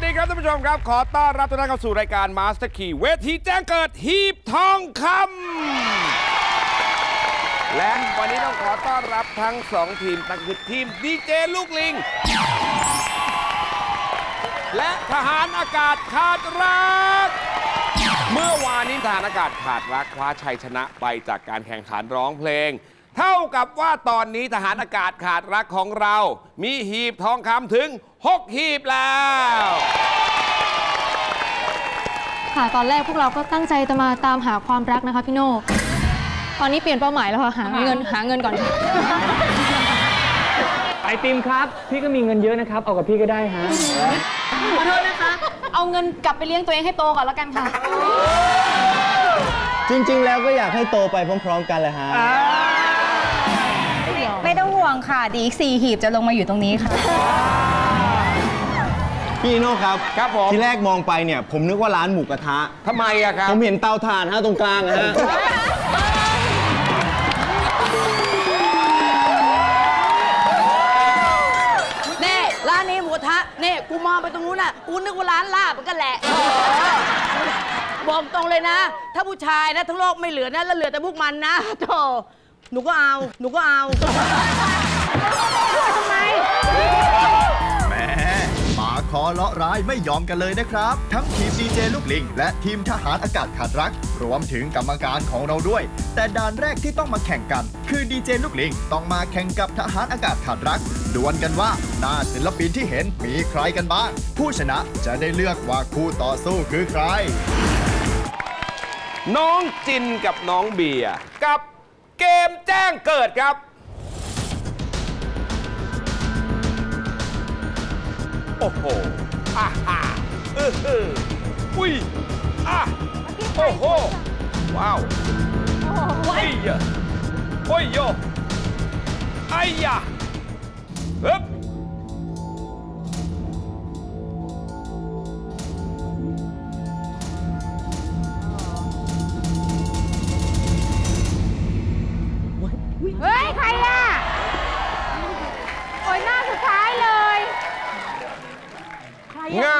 วัสดีครับท่านผู้ชมครับ ขอต้อนรับทุกท่านเข้าสู่รายการ Master Key เวทีแจ้งเกิดหีบทองคำและวันนี้ต้องขอต้อนรับทั้งสองทีมตั้งคือทีมดีเจลูกลิง และทหารอากาศขาดรัก เมื่อวานนี้ทหารอากาศขาดรักคว้าชัยชนะไปจากการแข่งขันร้องเพลง เท่ากับว่าตอนนี้ทหารอากาศขาดรักของเรา มีหีบทองคำถึง 6 หีบแล้ว ค่ะตอนแรกพวกเราก็ตั้งใจจะมาตามหาความรักนะคะพี่โน่ตอนนี้เปลี่ยนเป้าหมายแล้วค่ะหาเงินหาเงินก่อน ไอติมครับ พี่ก็มีเงินเยอะนะครับ เอากับพี่ก็ได้ฮะ ขอโทษนะคะ เอาเงินกลับไปเลี้ยงตัวเองให้โตก่อนแล้วกันค่ะ จริงๆ แล้วก็อยากให้โตไปพร้อม ๆ กันเลยฮะ ไม่ต้องห่วงค่ะเดียวอีกสี่หีบจะลงมาอยู่ตรงนี้ค่ะ พี่โน่ครับครับผม ที่แรกมองไปเนี่ยผมนึกว่าร้านหมูกระทะ ทำไมอะครับ ผมเห็นเตาถ่านฮะตรงกลางอะฮะ เน่ร้านนี้หมูกระทะเน่กูมองไปตรงนู้นน่ะกูนึกว่าร้านลาบมันก็แหละบอกตรงเลยนะ ถ้าผู้ชายนะทั้งโลกไม่เหลือนะแล้วเหลือแต่พวกมันนะโธ่ หนูก็เอา หนูก็เอาแหมหมาคอเลาะร้ายไม่ยอมกันเลยนะครับ ทั้งทีมดีเจลูกลิง และทีมทหารอากาศขาดรัก รวมถึงกรรมการของเราด้วย แต่ด่านแรกที่ต้องมาแข่งกัน คือดีเจลูกลิง ต้องมาแข่งกับทหารอากาศขาดรักดวลกันว่าหน้าศิลปินที่เห็นมีใครกันบ้าง ผู้ชนะจะได้เลือกว่าคู่ต่อสู้คือใคร น้องจินกับน้องเบียร์กับ เกมแจ้งเกิดครับ โอ้โหอ่าฮ่าเออเอออุ้ยอะโอ้โห ว้าวโอ้ยยะโอ้ยโยไอ้ยะฮึบ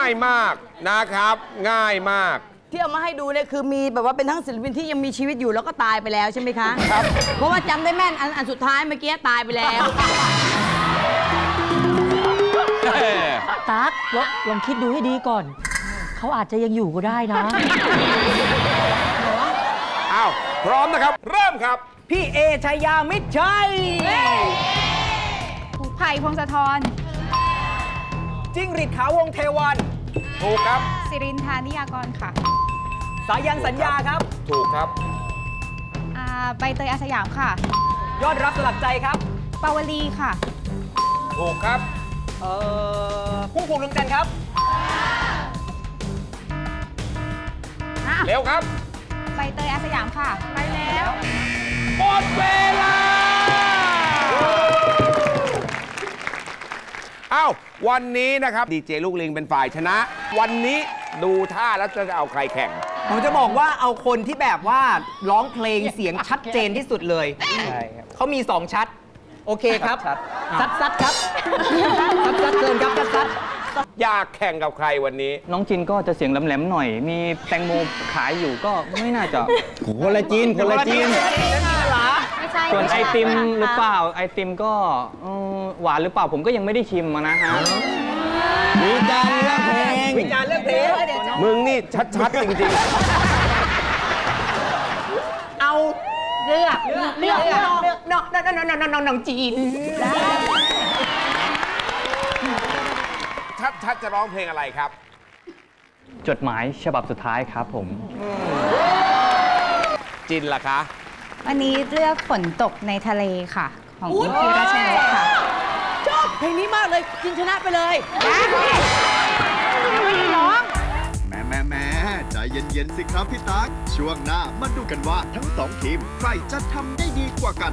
ายมากนะครับ ง่ายมาก ที่เอามาให้ดูเนี่ยคือมีแบบว่าเป็นทั้งศิลปินที่ยังมีชีวิตอยู่แล้วก็ตายไปแล้วใช่ไหมคะครับ เพราะว่าจำได้แม่นอันอันสุดท้ายเมื่อกี้ตายไปแล้ว ตั๊กลองลองคิดดูให้ดีก่อน เขาอาจจะยังอยู่ก็ได้นะ อ้าว พร้อมนะครับ เริ่มครับ พี่เอชายามิตรชัย ไผ่พงศธรจิ้งหรีดขาววงเทวัน ถูกครับสิรินทานิยากรค่ะ สายันสัญญาครับถูกครับ อ่าใบเตยอาสยามค่ะ ยอดรักสลักใจครับ ปาวลีค่ะ ถูกครับ เอ่อพุ่งพวงดวงจันทร์ครับเร็วครับ ใบเตยอาสยามค่ะ ไปแล้ว หมดเวลา ววันนี้นะครับดีเจลูกลิงเป็นฝ่ายชนะ วันนี้ดูท่าแล้วจะเอาใครแข่ง ผมจะบอกว่าเอาคนที่แบบว่าร้องเพลงเสียงชัดเจนที่สุดเลย ใช่ครับ เขามีสองชัด โอเคครับ ชัด ซัดซัดครับ ซัดซัดเกินครับซัดซัดอยากแข่งกับใครวันนี้ น้องจินก็จะเสียงแหลมๆหน่อย มีแตงโมขายอยู่ก็ไม่น่าจะคนละจีนคนละจีนไม่ใช่ส่วนม่ไอใช่ติมนะคะหรือเปล่าไอติมก็เอ่อหวานหรือเปล่าผมก็ยังไม่ได้ชิมมานะฮะวิจารณ์เรื่องเพลง วิจารณ์เรื่องเพลง มึงนี่ชัด ๆ จริง เอาเลือกเลือกเลือกเลือกเลือกน้องน้องน้องน้องน้องน้องจีนๆ ชัด ๆ จะร้องเพลงอะไรครับ จดหมายฉบับสุดท้ายครับผม จินล่ะคะ วันนี้เลือกฝนตกในทะเลค่ะ ของอินทิราชนกค่ะ ชอบเพลงนี้มากเลยจินชนะไปเลยยังไม่ได้ร้องแหม่แหม่แหม่ใจเย็นๆสิครับพี่ตั๊กช่วงหน้ามาดูกันว่าทั้งสองทีม ใครจะทำได้ดีกว่ากัน